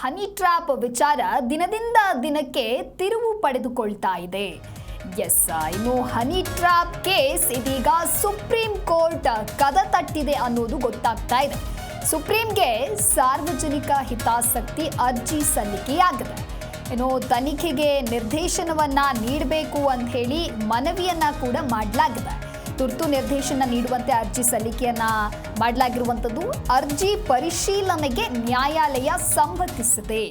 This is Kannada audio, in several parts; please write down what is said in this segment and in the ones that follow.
ಹನಿ ಟ್ರ್ಯಾಪ್ ವಿಚಾರ ದಿನದಿಂದ ದಿನಕ್ಕೆ ತಿರುವು ಪಡೆದುಕೊಳ್ತಾ ಇದೆ. ಎಸ್ ಇನ್ನು ಹನಿ ಟ್ರ್ಯಾಪ್ ಕೇಸ್ ಇದೀಗ ಸುಪ್ರೀಂ ಕೋರ್ಟ್ ಕದ ತಟ್ಟಿದೆ ಅನ್ನೋದು ಗೊತ್ತಾಗ್ತಾ ಇದೆ. ಸುಪ್ರೀಂಗೆ ಸಾರ್ವಜನಿಕ ಹಿತಾಸಕ್ತಿ ಅರ್ಜಿ ಸಲ್ಲಿಕೆಯಾಗಿದೆ. ಏನು ತನಿಖೆಗೆ ನಿರ್ದೇಶನವನ್ನ ನೀಡಬೇಕು ಅಂತ ಹೇಳಿ ಮನವಿಯನ್ನ ಕೂಡ ಮಾಡಲಾಗಿದೆ. ತುರ್ತು ನಿರ್ದೇಶನ ನೀಡುವಂತೆ ಅರ್ಜಿ ಸಲ್ಲಿಕೆಯನ್ನ ಮಾಡಲಾಗಿರುವಂಥದ್ದು ಅರ್ಜಿ ಪರಿಶೀಲನೆಗೆ ನ್ಯಾಯಾಲಯ ಸಮ್ಮತಿಸಿದೆ.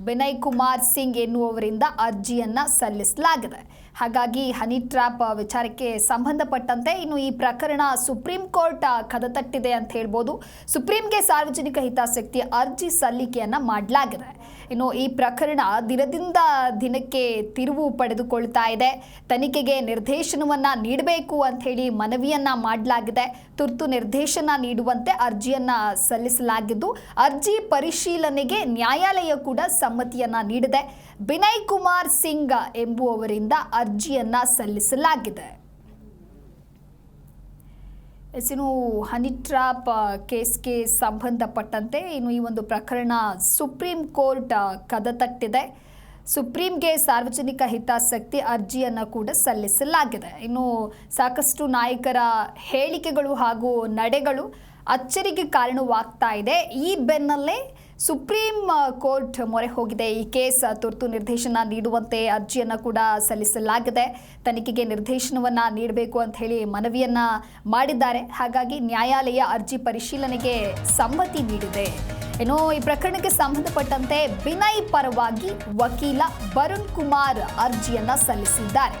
ವಿನಯ್ ಕುಮಾರ್ ಸಿಂಗ್ ಎನ್ನುವವರಿಂದ ಅರ್ಜಿಯನ್ನು ಸಲ್ಲಿಸಲಾಗಿದೆ. ಹಾಗಾಗಿ ಹನಿ ಟ್ರ್ಯಾಪ್ ವಿಚಾರಕ್ಕೆ ಸಂಬಂಧಪಟ್ಟಂತೆ ಇನ್ನು ಈ ಪ್ರಕರಣ ಸುಪ್ರೀಂ ಕೋರ್ಟ್ ಕದತಟ್ಟಿದೆ ಅಂತ ಹೇಳ್ಬೋದು. ಸುಪ್ರೀಂಗೆ ಸಾರ್ವಜನಿಕ ಹಿತಾಸಕ್ತಿ ಅರ್ಜಿ ಸಲ್ಲಿಕೆಯನ್ನ ಮಾಡಲಾಗಿದೆ. ಇನ್ನು ಈ ಪ್ರಕರಣ ದಿನದಿಂದ ದಿನಕ್ಕೆ ತಿರುವು ಪಡೆದುಕೊಳ್ತಾ ಇದೆ. ತನಿಖೆಗೆ ನಿರ್ದೇಶನವನ್ನ ನೀಡಬೇಕು ಅಂತ ಹೇಳಿ ಮನವಿಯನ್ನ ಮಾಡಲಾಗಿದೆ. ತುರ್ತು ನಿರ್ದೇಶನ ನೀಡುವಂತೆ ಅರ್ಜಿಯನ್ನ ಸಲ್ಲಿಸಲಾಗಿದ್ದು, ಅರ್ಜಿ ಪರಿಶೀಲನೆಗೆ ನ್ಯಾಯಾಲಯ ಕೂಡ ಸಮ್ಮತಿಯನ್ನ ನೀಡಿದೆ. ವಿನಯ್ ಕುಮಾರ್ ಸಿಂಗ್ ಎಂಬುವವರಿಂದ ಅರ್ಜಿಯನ್ನ ಸಲ್ಲಿಸಲಾಗಿದೆ. ಇನ್ನು ಹನಿ ಟ್ರಾಪ್ ಕೇಸ್ಗೆ ಸಂಬಂಧಪಟ್ಟಂತೆ ಇನ್ನು ಈ ಒಂದು ಪ್ರಕರಣ ಸುಪ್ರೀಂ ಕೋರ್ಟ್ ಕದ ತಟ್ಟಿದೆ. ಸುಪ್ರೀಂಗೆ ಸಾರ್ವಜನಿಕ ಹಿತಾಸಕ್ತಿ ಅರ್ಜಿಯನ್ನು ಕೂಡ ಸಲ್ಲಿಸಲಾಗಿದೆ. ಇನ್ನು ಸಾಕಷ್ಟು ನಾಯಕರ ಹೇಳಿಕೆಗಳು ಹಾಗೂ ನಡೆಗಳು ಅಚ್ಚರಿಗೆ ಕಾರಣವಾಗ್ತಾ ಇದೆ. ಈ ಬೆನ್ನಲ್ಲೇ ಸುಪ್ರೀಂ ಕೋರ್ಟ್ ಮೊರೆ ಹೋಗಿದೆ. ಈ ಕೇಸ್ ತುರ್ತು ನಿರ್ದೇಶನ ನೀಡುವಂತೆ ಅರ್ಜಿಯನ್ನು ಕೂಡ ಸಲ್ಲಿಸಲಾಗಿದೆ. ತನಿಖೆಗೆ ನಿರ್ದೇಶನವನ್ನ ನೀಡಬೇಕು ಅಂತ ಹೇಳಿ ಮನವಿಯನ್ನ ಮಾಡಿದ್ದಾರೆ. ಹಾಗಾಗಿ ನ್ಯಾಯಾಲಯ ಅರ್ಜಿ ಪರಿಶೀಲನೆಗೆ ಸಮ್ಮತಿ ನೀಡಿದೆ. ಏನೋ ಈ ಪ್ರಕರಣಕ್ಕೆ ಸಂಬಂಧಪಟ್ಟಂತೆ ವಿನಯ್ ಪರವಾಗಿ ವಕೀಲ ವರುಣ್ ಕುಮಾರ್ ಅರ್ಜಿಯನ್ನು ಸಲ್ಲಿಸಿದ್ದಾರೆ.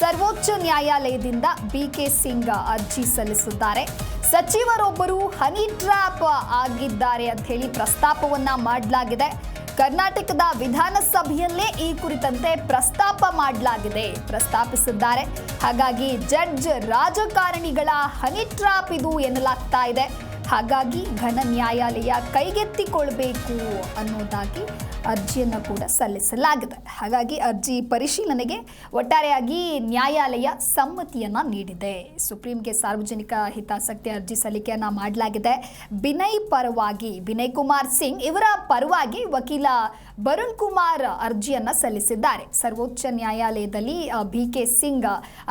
ಸರ್ವೋಚ್ಚ ನ್ಯಾಯಾಲಯದಿಂದ ಬಿ ಕೆ ಸಿಂಗ್ ಅರ್ಜಿ ಸಲ್ಲಿಸಿದ್ದಾರೆ. ಸಚಿವರೊಬ್ಬರು ಹನಿ ಟ್ರ್ಯಾಪ್ ಆಗಿದ್ದಾರೆ ಅಂತ ಹೇಳಿ ಪ್ರಸ್ತಾಪವನ್ನ ಮಾಡಲಾಗಿದೆ. ಕರ್ನಾಟಕದ ವಿಧಾನಸಭೆಯಲ್ಲೇ ಈ ಕುರಿತಂತೆ ಪ್ರಸ್ತಾಪ ಮಾಡಲಾಗಿದೆ, ಪ್ರಸ್ತಾಪಿಸಿದ್ದಾರೆ. ಹಾಗಾಗಿ ಜಡ್ಜ್ ರಾಜಕಾರಣಿಗಳ ಹನಿ ಟ್ರ್ಯಾಪ್ ಇದು ಎನ್ನಲಾಗ್ತಾ ಇದೆ. ಹಾಗಾಗಿ ಘನ ನ್ಯಾಯಾಲಯ ಕೈಗೆತ್ತಿಕೊಳ್ಬೇಕು ಅನ್ನೋದಾಗಿ ಅರ್ಜಿಯನ್ನು ಕೂಡ ಸಲ್ಲಿಸಲಾಗಿದೆ. ಹಾಗಾಗಿ ಅರ್ಜಿ ಪರಿಶೀಲನೆಗೆ ಒಟ್ಟಾರೆಯಾಗಿ ನ್ಯಾಯಾಲಯ ಸಮ್ಮತಿಯನ್ನು ನೀಡಿದೆ. ಸುಪ್ರೀಂಗೆ ಸಾರ್ವಜನಿಕ ಹಿತಾಸಕ್ತಿ ಅರ್ಜಿ ಸಲ್ಲಿಕೆಯನ್ನು ಮಾಡಲಾಗಿದೆ. ವಿನಯ್ ಪರವಾಗಿ, ವಿನಯ್ ಕುಮಾರ್ ಸಿಂಗ್ ಇವರ ಪರವಾಗಿ ವಕೀಲ ಬರುಣ್ ಕುಮಾರ್ ಅರ್ಜಿಯನ್ನು ಸಲ್ಲಿಸಿದ್ದಾರೆ. ಸರ್ವೋಚ್ಚ ನ್ಯಾಯಾಲಯದಲ್ಲಿ ಬಿ ಕೆ ಸಿಂಗ್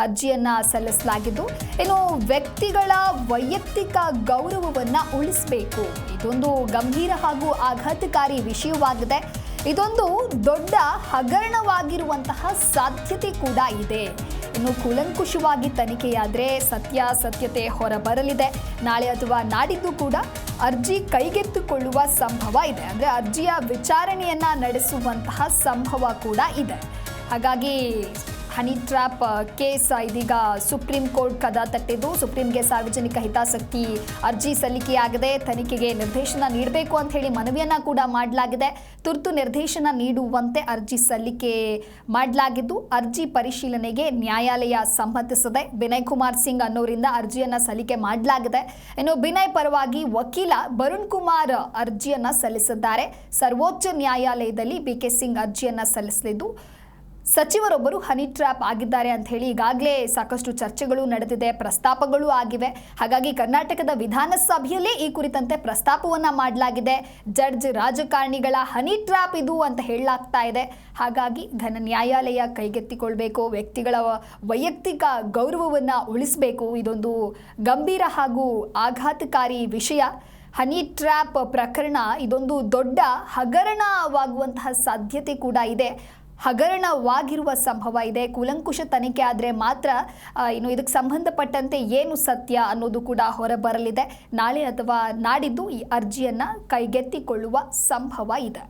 ಅರ್ಜಿಯನ್ನು ಸಲ್ಲಿಸಲಾಗಿದ್ದು, ಇನ್ನು ವ್ಯಕ್ತಿಗಳ ವೈಯಕ್ತಿಕ ಗೌರವವನ್ನು ಉಳಿಸಬೇಕು. ಇದೊಂದು ಗಂಭೀರ ಹಾಗೂ ಆಘಾತಕಾರಿ ವಿಷಯವಾಗಿದೆ. ಇದೊಂದು ದೊಡ್ಡ ಹಗರಣವಾಗಿರುವಂತಹ ಸಾಧ್ಯತೆ ಕೂಡ ಇದೆ. ಇನ್ನು ಕೂಲಂಕುಷವಾಗಿ ತನಿಖೆಯಾದರೆ ಸತ್ಯಾಸತ್ಯತೆ ಹೊರಬರಲಿದೆ. ನಾಳೆ ಅಥವಾ ನಾಡಿದ್ದು ಕೂಡ ಅರ್ಜಿ ಕೈಗೆತ್ತಿಕೊಳ್ಳುವ ಸಂಭವ ಇದೆ. ಅಂದರೆ ಅರ್ಜಿಯ ವಿಚಾರಣೆಯನ್ನ ನಡೆಸುವಂತಹ ಸಂಭವ ಕೂಡ ಇದೆ. ಹಾಗಾಗಿ ಹನಿ ಟ್ರ್ಯಾಪ್ ಕೇಸ್ ಇದೀಗ ಸುಪ್ರೀಂ ಕೋರ್ಟ್ ಕದ ತಟ್ಟಿದ್ದು. ಸುಪ್ರೀಂಗೆ ಸಾರ್ವಜನಿಕ ಹಿತಾಸಕ್ತಿ ಅರ್ಜಿ ಸಲ್ಲಿಕೆಯಾಗಿದೆ. ತನಿಖೆಗೆ ನಿರ್ದೇಶನ ನೀಡಬೇಕು ಅಂತ ಹೇಳಿ ಮನವಿಯನ್ನ ಕೂಡ ಮಾಡಲಾಗಿದೆ. ತುರ್ತು ನಿರ್ದೇಶನ ನೀಡುವಂತೆ ಅರ್ಜಿ ಸಲ್ಲಿಕೆ ಮಾಡಲಾಗಿದ್ದು, ಅರ್ಜಿ ಪರಿಶೀಲನೆಗೆ ನ್ಯಾಯಾಲಯ ಸಮ್ಮತಿಸಿದೆ. ವಿನಯ್ ಕುಮಾರ್ ಸಿಂಗ್ ಅನ್ನೋರಿಂದ ಅರ್ಜಿಯನ್ನ ಸಲ್ಲಿಕೆ ಮಾಡಲಾಗಿದೆ. ಇನ್ನು ವಿನಯ್ ಪರವಾಗಿ ವಕೀಲ ಬರುಣ್ ಕುಮಾರ್ ಅರ್ಜಿಯನ್ನ ಸಲ್ಲಿಸಿದ್ದಾರೆ. ಸರ್ವೋಚ್ಚ ನ್ಯಾಯಾಲಯದಲ್ಲಿ ಬಿ ಕೆ ಸಿಂಗ್ ಅರ್ಜಿಯನ್ನ ಸಲ್ಲಿಸಲಿದ್ದು. ಸಚಿವರೊಬ್ಬರು ಹನಿ ಟ್ರ್ಯಾಪ್ ಆಗಿದ್ದಾರೆ ಅಂತ ಹೇಳಿ ಈಗಾಗಲೇ ಸಾಕಷ್ಟು ಚರ್ಚೆಗಳು ನಡೆದಿದೆ, ಪ್ರಸ್ತಾಪಗಳು ಆಗಿವೆ. ಹಾಗಾಗಿ ಕರ್ನಾಟಕದ ವಿಧಾನಸಭೆಯಲ್ಲೇ ಈ ಕುರಿತಂತೆ ಪ್ರಸ್ತಾಪವನ್ನ ಮಾಡಲಾಗಿದೆ. ಜಡ್ಜ್ ರಾಜಕಾರಣಿಗಳ ಹನಿ ಟ್ರ್ಯಾಪ್ ಇದು ಅಂತ ಹೇಳಲಾಗ್ತಾ ಇದೆ. ಹಾಗಾಗಿ ಘನ ನ್ಯಾಯಾಲಯ ಕೈಗೆತ್ತಿಕೊಳ್ಬೇಕು, ವ್ಯಕ್ತಿಗಳ ವೈಯಕ್ತಿಕ ಗೌರವವನ್ನ ಉಳಿಸಬೇಕು. ಇದೊಂದು ಗಂಭೀರ ಹಾಗೂ ಆಘಾತಕಾರಿ ವಿಷಯ. ಹನಿ ಟ್ರ್ಯಾಪ್ ಪ್ರಕರಣ ಇದೊಂದು ದೊಡ್ಡ ಹಗರಣವಾಗುವಂತಹ ಸಾಧ್ಯತೆ ಕೂಡ ಇದೆ. ಹಗರಣವಾಗಿರುವ ಸಂಭವ ಇದೆ. ಕೂಲಂಕುಷ ತನಿಖೆ ಆದರೆ ಮಾತ್ರ ಇನ್ನು ಇದಕ್ಕೆ ಸಂಬಂಧಪಟ್ಟಂತೆ ಏನು ಸತ್ಯ ಅನ್ನೋದು ಕೂಡ ಹೊರಬರಲಿದೆ. ನಾಳೆ ಅಥವಾ ನಾಡಿದ್ದು ಈ ಅರ್ಜಿಯನ್ನು ಕೈಗೆತ್ತಿಕೊಳ್ಳುವ ಸಂಭವ ಇದೆ.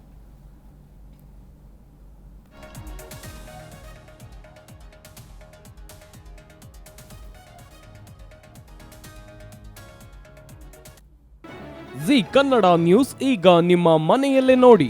ಜಿ ಕನ್ನಡ ನ್ಯೂಸ್ ಈಗ ನಿಮ್ಮ ಮನೆಯಲ್ಲೇ ನೋಡಿ.